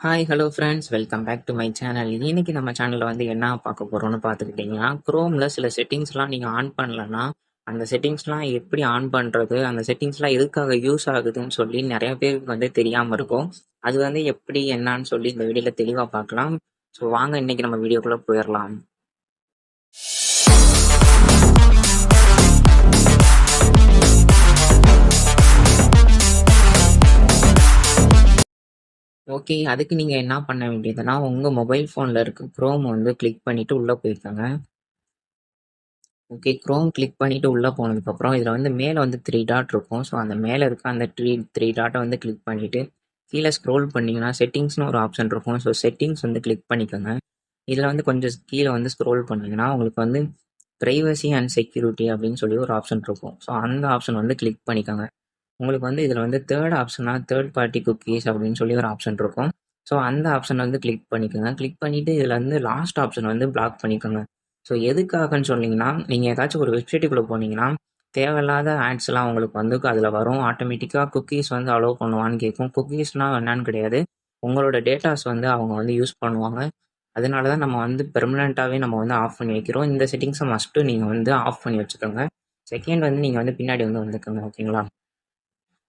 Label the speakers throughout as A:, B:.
A: Hi hello friends welcome back to my channel இன்னைக்கு நம்ம சேனலில் வந்து என்ன பார்க்க போகிறோம்னு பார்த்துக்கிட்டிங்கன்னா க்ரோமில் சில செட்டிங்ஸ்லாம் நீங்கள் ஆன் பண்ணலன்னா அந்த செட்டிங்ஸ்லாம் எப்படி ஆன் பண்ணுறது அந்த செட்டிங்ஸ்லாம் எதுக்காக யூஸ் ஆகுதுன்னு சொல்லி நிறைய பேருக்கு வந்து தெரியாமல் இருக்கும். அது வந்து எப்படி என்னன்னு சொல்லி இந்த வீடியோவில் தெளிவாக பார்க்கலாம். ஸோ வாங்க இன்னைக்கு நம்ம வீடியோக்குள்ளே போயிடலாம். ஓகே அதுக்கு நீங்கள் என்ன பண்ண வேண்டியதுன்னா உங்கள் மொபைல் ஃபோனில் இருக்க க்ரோம் வந்து கிளிக் பண்ணிவிட்டு உள்ளே போயிருக்காங்க ஓகே க்ரோம் கிளிக் பண்ணிவிட்டு உள்ளே போனதுக்கப்புறம் இதில் வந்து மேலே வந்து த்ரீ டாட் இருக்கும். ஸோ அந்த மேலே இருக்க அந்த த்ரீ த்ரீ டாட்டை வந்து கிளிக் பண்ணிவிட்டு கீழே ஸ்க்ரோல் பண்ணிங்கன்னா செட்டிங்ஸ்னு ஒரு ஆப்ஷன் இருக்கும். ஸோ செட்டிங்ஸ் வந்து கிளிக் பண்ணிக்கோங்க. இதில் வந்து கொஞ்சம் கீழே வந்து ஸ்க்ரோல் பண்ணிங்கன்னா உங்களுக்கு வந்து ப்ரைவசி அண்ட் செக்யூரிட்டி அப்படின்னு சொல்லி ஒரு ஆப்ஷன் இருக்கும். ஸோ அந்த ஆப்ஷன் வந்து கிளிக் பண்ணிக்கோங்க. உங்களுக்கு வந்து இதில் வந்து தேர்ட் ஆப்ஷனாக தேர்ட் பார்ட்டி குக்கீஸ் அப்படின்னு சொல்லி ஒரு ஆப்ஷன் இருக்கும். ஸோ அந்த ஆப்ஷன் வந்து கிளிக் பண்ணிக்கோங்க. கிளிக் பண்ணிவிட்டு இதில் வந்து லாஸ்ட் ஆப்ஷன் வந்து பிளாக் பண்ணிக்கோங்க. ஸோ எதுக்காகன்னு சொன்னீங்கன்னா நீங்கள் ஏதாச்சும் ஒரு வெப்சைட்டுக்குள்ளே போனீங்கன்னா தேவையில்லாத ஆட்ஸ்லாம் உங்களுக்கு வந்து அதில் வரும். ஆட்டோமேட்டிக்காக குக்கீஸ் வந்து அலோவ் பண்ணுவான்னு கேட்கும் குக்கீஸ்னால் என்னன்னு கிடையாது. உங்களோட டேட்டாஸ் வந்து அவங்க வந்து யூஸ் பண்ணுவாங்க. அதனால தான் நம்ம வந்து பெர்மனெண்ட்டாகவே நம்ம வந்து ஆஃப் பண்ணி வைக்கிறோம். இந்த செட்டிங்ஸை மஸ்ட்டு நீங்கள் வந்து ஆஃப் பண்ணி வச்சுக்கோங்க. செகண்ட் வந்து நீங்கள் வந்து பின்னாடி வந்து வந்துக்கோங்க ஓகேங்களா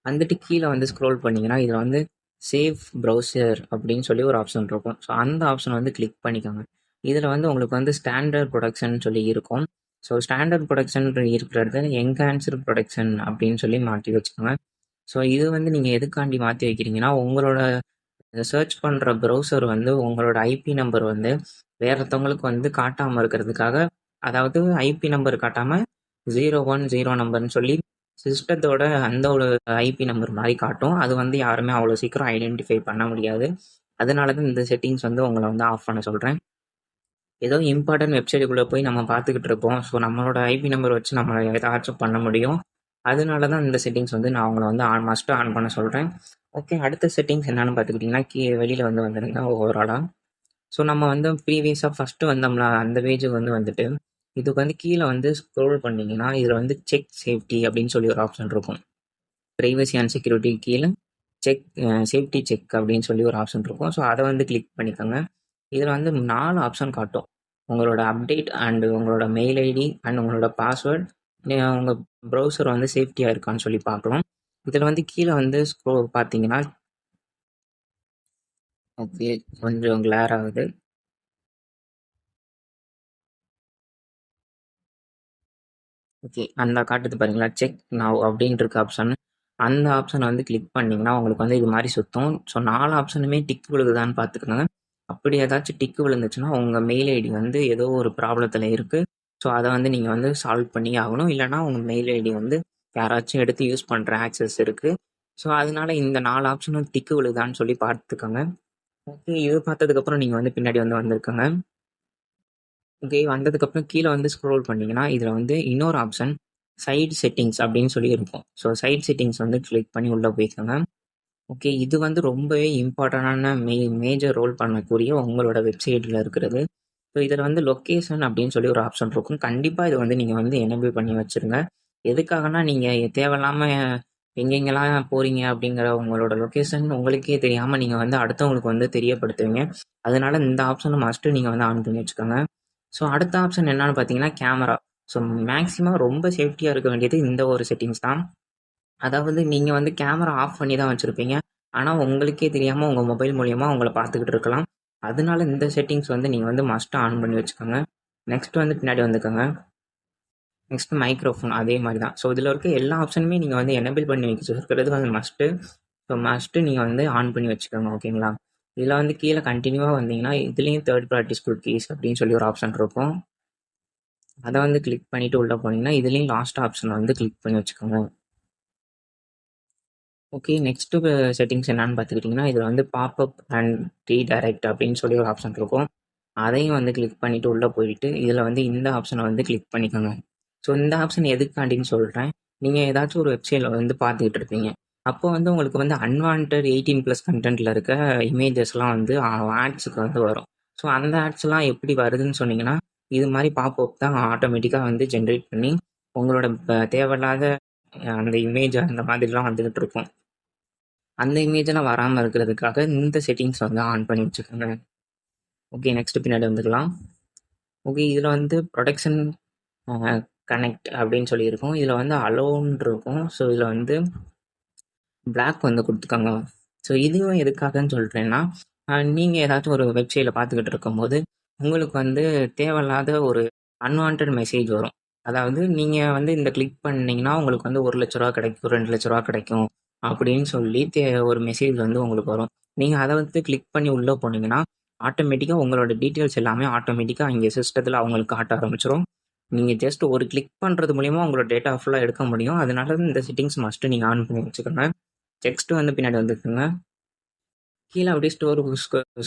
A: வந்துட்டு கீழே வந்து ஸ்க்ரோல் பண்ணிங்கன்னா இதில் வந்து சேஃப் ப்ரௌசர் அப்படின்னு சொல்லி ஒரு ஆப்ஷன் இருக்கும். ஸோ அந்த ஆப்ஷன் வந்து கிளிக் பண்ணிக்கோங்க. இதில் வந்து உங்களுக்கு வந்து ஸ்டாண்டர்ட் ப்ரொடக்ஷன் சொல்லி இருக்கும். ஸோ ஸ்டாண்டர்ட் ப்ரொடக்ஷன் இருக்கிறது என்ஹான்ஸ்டு ப்ரொடக்ஷன் அப்படின்னு சொல்லி மாற்றி வச்சுக்கோங்க. ஸோ இது வந்து நீங்கள் எதுக்காண்டி மாற்றி வைக்கிறீங்கன்னா உங்களோட சர்ச் பண்ணுற ப்ரௌசர் வந்து உங்களோட ஐபி நம்பர் வந்து வேறத்தவங்களுக்கு வந்து காட்டாமல் இருக்கிறதுக்காக அதாவது ஐபி நம்பர் காட்டாமல் ஜீரோ ஒன் ஜீரோ நம்பர்னு சொல்லி சிஸ்டத்தோட அந்த ஒரு ஐபி நம்பர் மாதிரி காட்டும். அது வந்து யாருமே அவ்வளோ சீக்கிரம் ஐடென்டிஃபை பண்ண முடியாது. அதனால தான் இந்த செட்டிங்ஸ் வந்து உங்களை வந்து ஆஃப் பண்ண சொல்கிறேன் ஏதோ இம்பார்ட்டன்ட் வெப்சைட்டுக்குள்ளே போய் நம்ம பார்த்துக்கிட்டு இருப்போம். ஸோ நம்மளோட ஐபி நம்பர் வச்சு நம்ம ஏதாச்சும் பண்ண முடியும். அதனால தான் இந்த செட்டிங்ஸ் வந்து நான் உங்களை வந்து ஆன் மஸ்ட்டு ஆன் பண்ண சொல்கிறேன் ஓகே அடுத்த செட்டிங்ஸ் என்னென்னு பார்த்துக்கிட்டிங்கன்னா கீ வெளியில் வந்து வந்துடுங்க ஓவராலாக ஸோ நம்ம வந்து ப்ரீவியஸாக ஃபஸ்ட்டு வந்தோம்ல அந்த பேஜுக்கு வந்து வந்துட்டு இதுக்கு வந்து கீழே வந்து ஸ்க்ரோல் பண்ணிங்கன்னா இதில் வந்து செக் சேஃப்டி அப்படின்னு சொல்லி ஒரு ஆப்ஷன் இருக்கும். ப்ரைவசி அண்ட் செக்யூரிட்டி கீழே செக் சேஃப்டி செக் அப்படின்னு சொல்லி ஒரு ஆப்ஷன் இருக்கும். ஸோ அதை வந்து கிளிக் பண்ணிக்கோங்க. இதில் வந்து நாலு ஆப்ஷன் காட்டும். உங்களோட அப்டேட் அண்டு உங்களோட மெயில் ஐடி அண்ட் உங்களோட பாஸ்வேர்ட் உங்கள் ப்ரௌசர் வந்து சேஃப்டியாக இருக்கான்னு சொல்லி பார்க்கலாம் இதில் வந்து கீழே வந்து ஸ்க்ரோ பார்த்தீங்கன்னா ஓகே கொஞ்சம் கிளார் ஆகுது. ஓகே அந்த காட்டுது பாருங்களா செக் நவ் அப்படின்ட்டு இருக்க ஆப்ஷன் அந்த ஆப்ஷனை வந்து கிளிக் பண்ணிங்கன்னா உங்களுக்கு வந்து இது மாதிரி சுற்றும் ஸோ நாலு ஆப்ஷனுமே டிக் விழுகுதான்னு பார்த்துக்கோங்க. அப்படி ஏதாச்சும் டிக்கு விழுந்துச்சுன்னா உங்கள் மெயில் ஐடி வந்து ஏதோ ஒரு ப்ராப்ளத்தில் இருக்குது ஸோ அதை வந்து நீங்கள் வந்து சால்வ் பண்ணி ஆகணும். இல்லைனா உங்கள் மெயில் ஐடி வந்து யாராச்சும் எடுத்து யூஸ் பண்ணுற ஆக்சஸ் இருக்குது ஸோ அதனால இந்த நாலு ஆப்ஷனும் டிக்கு விழுதான்னு சொல்லி பார்த்துக்கோங்க. ஓகே இது பார்த்ததுக்கப்புறம் நீங்கள் வந்து பின்னாடி வந்து வந்திருக்கோங்க. ஓகே வந்ததுக்கப்புறம் கீழே வந்து ஸ்க்ரோல் பண்ணிங்கன்னா இதில் வந்து இன்னொரு ஆப்ஷன் சைட் செட்டிங்ஸ் அப்படின்னு சொல்லி இருக்கும். ஸோ சைட் செட்டிங்ஸ் வந்து கிளிக் பண்ணி உள்ளே போய்க்கோங்க. ஓகே இது வந்து ரொம்பவே இம்பார்ட்டண்டான மே மேஜர் ரோல் பண்ணக்கூடிய உங்களோட வெப்சைட்டில் இருக்கிறது. ஸோ இதில் வந்து லொக்கேஷன் அப்படின்னு சொல்லி ஒரு ஆப்ஷன் இருக்கும். கண்டிப்பாக இதை வந்து நீங்கள் வந்து எனபிள் பண்ணி வச்சுருங்க. எதுக்காகனா நீங்கள் தேவையில்லாமல் எங்கெங்கெல்லாம் போகிறீங்க அப்படிங்கிற உங்களோட லொக்கேஷன் உங்களுக்கே தெரியாமல் நீங்கள் வந்து அடுத்தவங்களுக்கு வந்து தெரியப்படுத்துவீங்க. அதனால இந்த ஆப்ஷனை மஸ்ட்டு நீங்கள் வந்து ஆன் பண்ணி வச்சுக்கோங்க. ஸோ அடுத்த ஆப்ஷன் என்னன்னு பார்த்தீங்கன்னா கேமரா ஸோ மேக்ஸிமம் ரொம்ப சேஃப்டியாக இருக்க வேண்டியது இந்த ஒரு செட்டிங்ஸ் தான். அதாவது நீங்கள் வந்து கேமரா ஆஃப் பண்ணி தான் வச்சுருப்பீங்க. ஆனால் உங்களுக்கே தெரியாமல் உங்கள் மொபைல் மூலயமா உங்களை பார்த்துக்கிட்டு இருக்கலாம். அதனால இந்த செட்டிங்ஸ் வந்து நீங்கள் வந்து மஸ்ட்டாக ஆன் பண்ணி வச்சுக்கோங்க. நெக்ஸ்ட் வந்து பின்னாடி வந்துக்கோங்க. நெக்ஸ்ட் மைக்ரோஃபோன் அதே மாதிரி தான். ஸோ இதில் இருக்க எல்லா ஆப்ஷனுமே நீங்கள் வந்து எனபிள் பண்ணி வச்சுருக்கிறது வந்து மஸ்ட்டு ஸோ மஸ்ட்டு நீங்கள் வந்து ஆன் பண்ணி வச்சுக்கோங்க ஓகேங்களா இதில் வந்து கீழே கண்டினியூவாக வந்தீங்கன்னா இதுலேயும் தேர்ட் பார்ட்டி ஸ்கூல் கீஸ் அப்படின்னு சொல்லி ஒரு ஆப்ஷன் இருக்கும். அதை வந்து கிளிக் பண்ணிவிட்டு உள்ளே போனீங்கன்னா இதுலேயும் லாஸ்ட் ஆப்ஷன் வந்து கிளிக் பண்ணி வச்சுக்கோங்க. ஓகே நெக்ஸ்ட்டு செட்டிங்ஸ் என்னன்னு பார்த்துக்கிட்டிங்கன்னா இதில் வந்து பாப்அப் அண்ட் ரீடைரக்ட் அப்படின்னு சொல்லி ஒரு ஆப்ஷன் இருக்கும். அதையும் வந்து கிளிக் பண்ணிவிட்டு உள்ளே போயிட்டு இதில் வந்து இந்த ஆப்ஷனை வந்து கிளிக் பண்ணிக்கோங்க. ஸோ இந்த ஆப்ஷன் எதுக்காண்டின்னு சொல்கிறேன் நீங்கள் ஏதாச்சும் ஒரு வெப்சைட்டில் வந்து பார்த்துக்கிட்டு இருப்பீங்க. அப்போ வந்து உங்களுக்கு வந்து அன்வான்ட் எயிட்டீன் ப்ளஸ் கண்டென்ட்டில் இருக்க இமேஜஸ்லாம் வந்து ஆட்ஸுக்கு வந்து வரும். ஸோ அந்த ஆட்ஸ்லாம் எப்படி வருதுன்னு சொன்னீங்கன்னா இது மாதிரி பாப்அப் தான் ஆட்டோமேட்டிக்காக வந்து ஜென்ரேட் பண்ணி உங்களோட தேவையில்லாத அந்த இமேஜ் அந்த மாதிரிலாம் வந்துக்கிட்டு இருக்கும். அந்த இமேஜெல்லாம் வராமல் இருக்கிறதுக்காக இந்த செட்டிங்ஸ் வந்து ஆன் பண்ணி வச்சுக்கோங்க. ஓகே நெக்ஸ்ட் பின்னாடி வந்துக்கலாம். ஓகே இதில் வந்து ப்ரொடக்ஷன் கனெக்ட் அப்படின்னு சொல்லியிருக்கோம். இதில் வந்து அலோன் இருக்கும். ஸோ இதில் வந்து பிளாக் வந்து கொடுத்துக்கோங்க. ஸோ இதுவும் எதுக்காகன்னு சொல்கிறேன்னா நீங்கள் ஏதாச்சும் ஒரு வெப்சைட்டில் பார்த்துக்கிட்டு இருக்கும்போது உங்களுக்கு வந்து தேவையில்லாத ஒரு அன்வான்ட் மெசேஜ் வரும். அதாவது நீங்கள் வந்து இந்த கிளிக் பண்ணிங்கன்னா உங்களுக்கு வந்து ஒரு லட்ச ரூபா கிடைக்கும் ரெண்டு லட்ச ரூபா கிடைக்கும் அப்படின்னு சொல்லி தே ஒரு மெசேஜ் வந்து உங்களுக்கு வரும். நீங்கள் அதை வந்து கிளிக் பண்ணி உள்ளே போனீங்கன்னா ஆட்டோமேட்டிக்காக உங்களோட டீட்டெயில்ஸ் எல்லாமே ஆட்டோமேட்டிக்காக இங்கே சிஸ்டத்தில் அவங்களுக்கு காட்ட ஆரம்பிச்சிடும் நீங்கள் ஜஸ்ட் ஒரு கிளிக் பண்ணுறது மூலிமா உங்களோட டேட்டா ஃபுல்லாக எடுக்க முடியும். அதனால இந்த செட்டிங்ஸ் மஸ்ட்டு நீங்கள் ஆன் பண்ணி வச்சுக்கோங்க. டெக்ஸ்ட்டு வந்து பின்னாடி வந்துக்குங்க கீழே அப்படியே ஸ்டோர்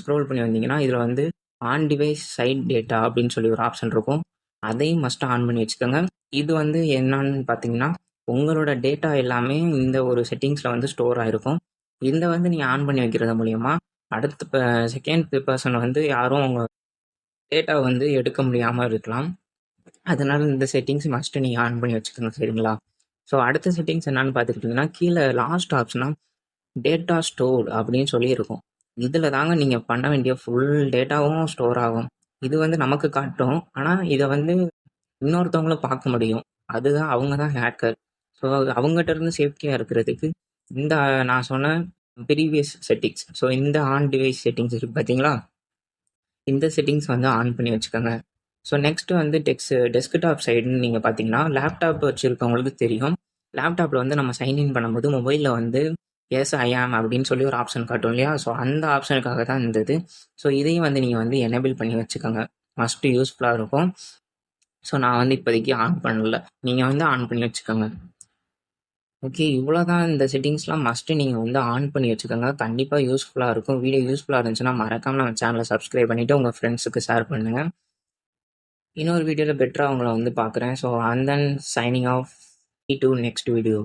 A: ஸ்க்ரோல் பண்ணி வந்தீங்கன்னா இதில் வந்து ஆன் டிவைஸ் சைட் டேட்டா அப்படின்னு சொல்லி ஒரு ஆப்ஷன் இருக்கும். அதையும் மஸ்ட்டு ஆன் பண்ணி வச்சுக்கோங்க. இது வந்து என்னன்னு பார்த்தீங்கன்னா உங்களோட டேட்டா எல்லாமே இந்த ஒரு செட்டிங்ஸில் வந்து ஸ்டோர் ஆகிருக்கும் இதை வந்து நீங்கள் ஆன் பண்ணி வைக்கிறது மூலயமா அடுத்த செகண்ட் பர்சன் வந்து யாரும் உங்கள் டேட்டா வந்து எடுக்க முடியாமல் இருக்கலாம். அதனால இந்த செட்டிங்ஸ் மஸ்ட்டு நீங்கள் ஆன் பண்ணி வச்சுக்கோங்க சரிங்களா? ஸோ அடுத்த செட்டிங்ஸ் என்னன்னு பார்த்துக்கிட்டிங்கன்னா கீழே லாஸ்ட் ஆப்ஷனாக டேட்டா ஸ்டோர் அப்படின்னு சொல்லியிருக்கோம். இதில் தாங்க நீங்கள் பண்ண வேண்டிய ஃபுல் டேட்டாவும் ஸ்டோர் ஆகும். இது வந்து நமக்கு காட்டும். ஆனால் இதை வந்து இன்னொருத்தவங்களும் பார்க்க முடியும். அதுதான் அவங்க தான் ஹேக்கர் ஸோ அவங்ககிட்ட இருந்து சேஃப்டியாக இருக்கிறதுக்கு இந்த நான் சொன்ன ப்ரீவியஸ் செட்டிங்ஸ் ஸோ இந்த ஆன் டிவைஸ் செட்டிங்ஸ் இருக்குது பார்த்தீங்களா இந்த செட்டிங்ஸ் வந்து ஆன் பண்ணி வச்சுக்கோங்க. ஸோ நெக்ஸ்ட்டு வந்து டெக்ஸ் டெஸ்க்டாப் சைடுன்னு நீங்கள் பார்த்தீங்கன்னா லேப்டாப் வச்சுருக்கவங்களுக்கு தெரியும். லேப்டாப்பில் வந்து நம்ம சைன்இன் பண்ணும்போது மொபைலில் வந்து எஸ் ஐ ஆம் அப்படின்னு சொல்லி ஒரு ஆப்ஷன் காட்டும் இல்லையா? ஸோ அந்த ஆப்ஷனுக்காக தான் இருந்தது. ஸோ இதையும் வந்து நீங்கள் வந்து எனேபிள் பண்ணி வச்சுக்கோங்க. மஸ்ட்டு யூஸ்ஃபுல்லாக இருக்கும். ஸோ நான் வந்து இப்போதைக்கு ஆன் பண்ணல. நீங்கள் வந்து ஆன் பண்ணி வச்சுக்கோங்க. ஓகே இவ்வளோ தான் இந்த செட்டிங்ஸ்லாம் மஸ்ட்டு நீங்கள் வந்து ஆன் பண்ணி வச்சுக்கோங்க. கண்டிப்பாக யூஸ்ஃபுல்லாக இருக்கும். வீடியோ யூஸ்ஃபுல்லாக இருந்துச்சுன்னா மறக்காமல் நம்ம சேனலை சப்ஸ்கிரைப் பண்ணிவிட்டு உங்கள் ஃப்ரெண்ட்ஸுக்கு ஷேர் பண்ணுங்கள் இன்னொரு வீடியோவில் பெட்டராக அவங்கள வந்து பார்க்குறேன். So and then signing off to next video